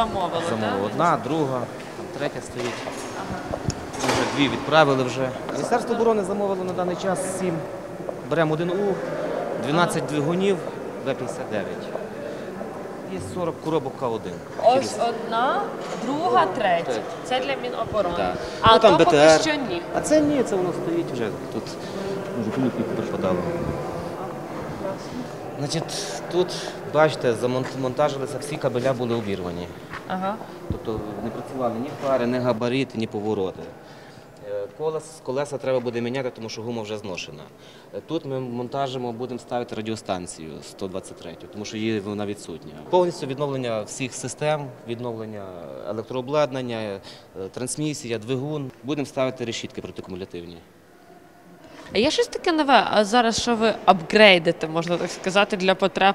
Замовили, Замовили. так? Одна, друга, там третя стоїть. Ми Вже дві відправили вже. Міністерство оборони замовило на даний час сім. Беремо один У, 12 двигунів, Б-59. Є 40 коробок К1. Ось одна, друга, третя. Це для Міноборони. Так. А Ну, там то поки БТР. що ні. А це ні, це воно стоїть вже тут. Дуже плюхи припадало. Значить, тут, бачите, замонтажилися всі кабеля були обірвані. Ага. Тобто не працювали ні фари, ні габарити, ні повороти. Е, Колес, колеса треба буде міняти, тому що гума вже зношена. Е, Тут ми монтажимо, будемо ставити радіостанцію 123, тому що її вона відсутня. Повністю відновлення всіх систем, відновлення електрообладнання, е, трансмісія, двигун. Будемо ставити решітки протикумулятивні. А є щось таке нове? А зараз що ви апгрейдите, можна так сказати, для потреб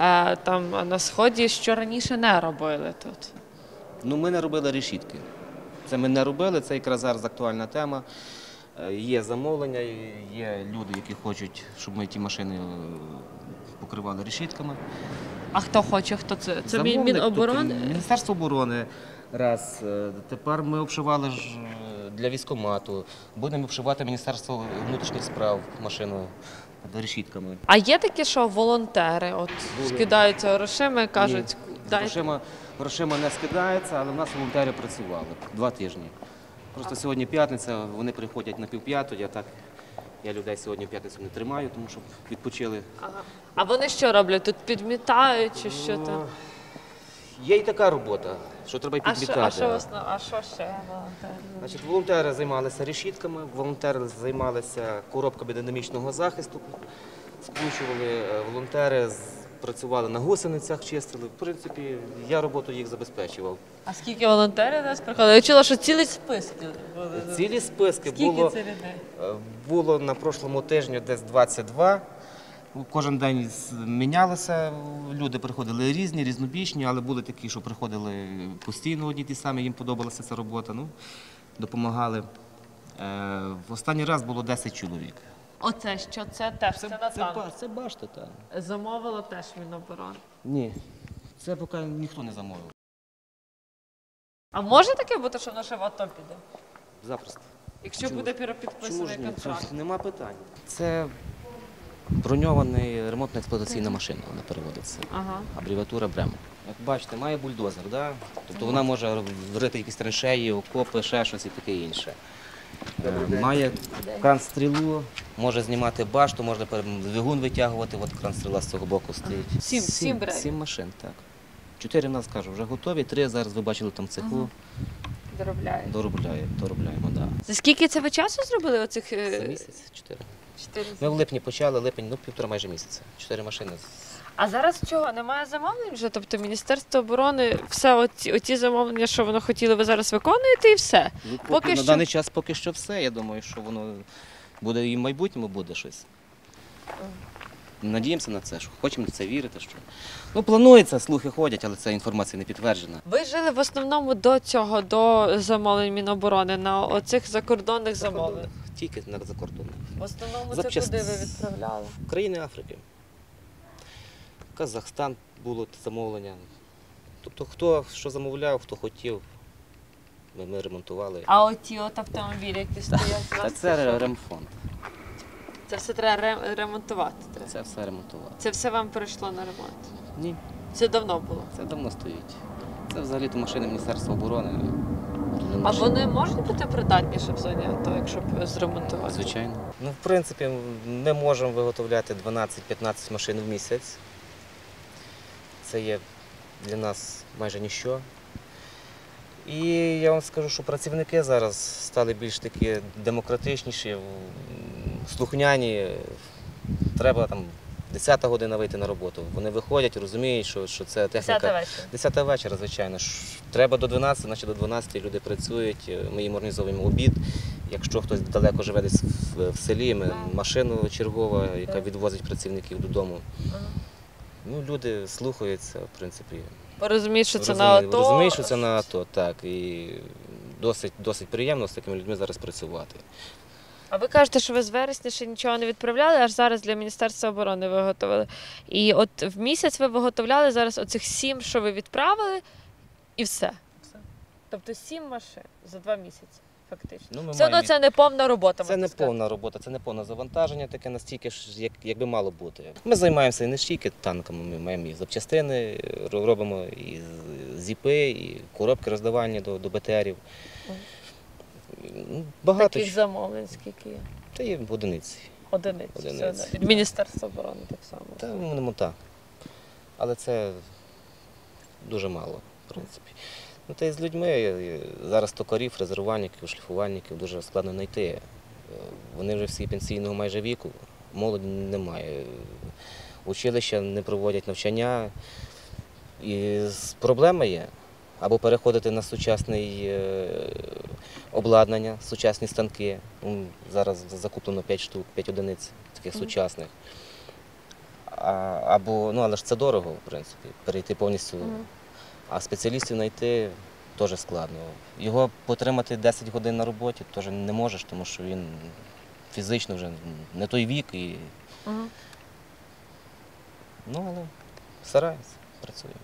е, там на сході, що раніше не робили тут? Ну, ми не робили решітки. Це ми не робили, це якраз зараз актуальна тема. Е, Є замовлення, є люди, які хочуть, щоб ми ті машини е, покривали решітками. А хто хоче, хто це? Це Замовник, Міноборони? тобто Міністерство оборони. Раз. Е, Тепер ми обшивали ж для військомату. Будемо обшивати Міністерство внутрішніх справ машину решітками. А є такі, що волонтери от Були. скидаються грошима і кажуть, Ні, Грошима, грошима не скидається, але в нас волонтери працювали два тижні. Просто сьогодні п'ятниця, вони приходять на півп'ятої, а так я людей сьогодні в п'ятницю не тримаю, тому що відпочили. Ага. А вони що роблять? Тут підмітають чи що Ну, там? Є і така робота, що треба А що, а що основ... а що ще волонтери? Значить, волонтери займалися решітками, волонтери займалися коробками динамічного захисту, скручували, е, волонтери з- працювали на гусеницях, чистили. В принципі, я роботу їх забезпечував. А скільки волонтерів у нас приходило? Я чула, що цілий список були. Цілі списки Скільки було, це людей? е, було на прошлому тижні десь 22. Кожен день мінялося, люди приходили різні, різнобічні, але були такі, що приходили постійно одні ті самі, їм подобалася ця робота. Ну, допомагали. Е, В останній раз було 10 чоловік. Оце що? Це теж це, на танк. ба- це башта, так. Замовило теж Міноборони. Ні, це поки ніхто не замовив. А може таке бути, що воно ще в АТО піде? Запросто. Якщо Чому буде Чому підписаний ж ні? контракт. Це нема питань. Це броньований ремонтно-експлуатаційна машина, вона переводиться. Ага. Абревіатура БРЕМ. Як бачите, має бульдозер, да? тобто вона може врити якісь траншеї, окопи, ще щось і таке інше. Має кранстрілу, може знімати башту, можна двигун витягувати, от кранстріла з цього боку стоїть. Сім- сім сім машин, так. Чотири в нас кажу, вже готові, три зараз ви бачили там цеху. Доробляє. Доробляє, доробляємо, так. Да. За скільки це ви часу зробили оцих е, За місяць чотири. чотири? Ми в липні почали, липень, ну півтора майже місяця. Чотири машини. А зараз чого? Немає замовлень вже? Тобто Міністерство оборони, все оці, оці замовлення, що воно хотіло, ви зараз виконуєте і все. Ну, Поки поки, на що- даний час поки що все. Я думаю, що воно буде і в майбутньому буде щось. Надіємося на це, що хочемо в це вірити. Що... Ну, планується, слухи ходять, але ця інформація не підтверджена. Ви жили в основному до цього, до замовлень Міноборони, на оцих закордонних замовленнях. Тільки на закордонних. В основному Запчаст- це куди ви відправляли? Країни Африки. Казахстан було замовлення. Тобто, хто що замовляв, хто хотів, ми, ми ремонтували. А оті от автомобілі, які стоять, це, ремфонд. Це все треба ре- ремонтувати. Треба. Це все ремонтували. Це все вам прийшло на ремонт. Ні. Це давно було. Це давно стоїть. Це взагалі-то машини Міністерства оборони. Не А машини. вони можуть бути придатніші в зоні АТО, якщо б зремонтувати? Звичайно. Ну, в принципі, ми можемо виготовляти 12-15 машин в місяць. Це є для нас майже ніщо. І я вам скажу, що працівники зараз стали більш такі демократичніші, слухняні. Треба там 10 година вийти на роботу. Вони виходять, розуміють, що, що це техніка. Десята вечора. 10 вечора, звичайно. Треба до 12, значить до 12 люди працюють. Ми їм організовуємо обід. Якщо хтось далеко живе десь в, в селі, ми машину чергова, яка відвозить працівників додому. Ну, люди слухаються, в принципі. Бо розуміють, що це на АТО. розуміють, що це на АТО, так. І досить, досить приємно з такими людьми зараз працювати. А ви кажете, що ви з вересня ще нічого не відправляли, аж зараз для Міністерства оборони виготовили. І от в місяць ви виготовляли зараз оцих сім, що ви відправили, і все. Все. Тобто сім машин за два місяці, фактично. Ну, ми Все одно маємо це не повна робота. Це можна не сказати. повна робота, це не повне завантаження, таке настільки ж, як, як би мало бути. Ми займаємося і не тільки танками, ми маємо і запчастини, ро- робимо і зіпи, і коробки роздавання до, до БТРів. Ну, Багато Таких чого. замовлень, скільки є? Та є одиниці. Одиниць. Одиниць. Все, да. Від Міністерства оборони так само. Та ну так. Але це дуже мало, в принципі. Ну, та й з людьми е, зараз токарів, фрезерувальників, шліфувальників дуже складно знайти. Е, Вони вже всі пенсійного майже віку, молоді немає. Училища не проводять навчання. І проблема є. Або переходити на сучасне обладнання, сучасні станки. Ну, Зараз закуплено 5 штук, 5 одиниць таких сучасних. А, або, ну, але ж це дорого, в принципі, перейти повністю. А спеціалістів знайти теж складно. Його потримати 10 годин на роботі теж не можеш, тому що він фізично вже не той вік. І... Угу. Ну, але старається, працюємо.